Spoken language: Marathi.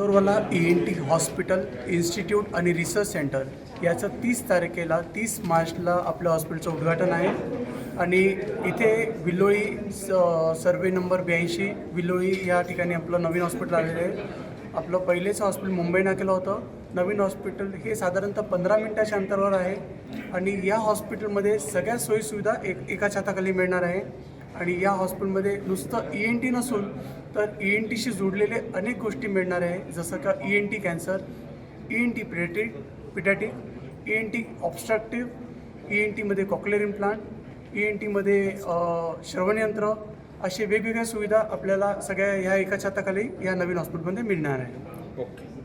दोरवाला E N T hospital institute आणि रिसर्च सेंटर याचं तीस तारखेला तीस मार्चला आपलं हॉस्पिटलचं उद्घाटन आहे. आणि इथे विलोळी स सर्वे नंबर ब्याऐंशी विलोळी या ठिकाणी आपलं नवीन हॉस्पिटल आलेलं आहे. आपलं पहिलेचं हॉस्पिटल मुंबईनं केलं होतं. नवीन हॉस्पिटल हे साधारणतः पंधरा मिनिटाच्या अंतरावर आहे. आणि या हॉस्पिटलमध्ये सगळ्या सोयीसुविधा एक एका छताखाली मिळणार आहे. आणि या हॉस्पिटलमध्ये नुसतं ई एन टी नसून तर ई एन टीशी जोडलेले अनेक गोष्टी मिळणार आहे. जसं का E N T cancer E N T paediatric paediatric E N T obstructive E N टीमध्ये कॉक्लेअर इम्प्लांट ई एन टीमध्ये श्रवणयंत्र असे वेगवेगळ्या सुविधा आपल्याला सगळ्या ह्या एका छताखाली या नवीन हॉस्पिटलमध्ये मिळणार आहे. ओके.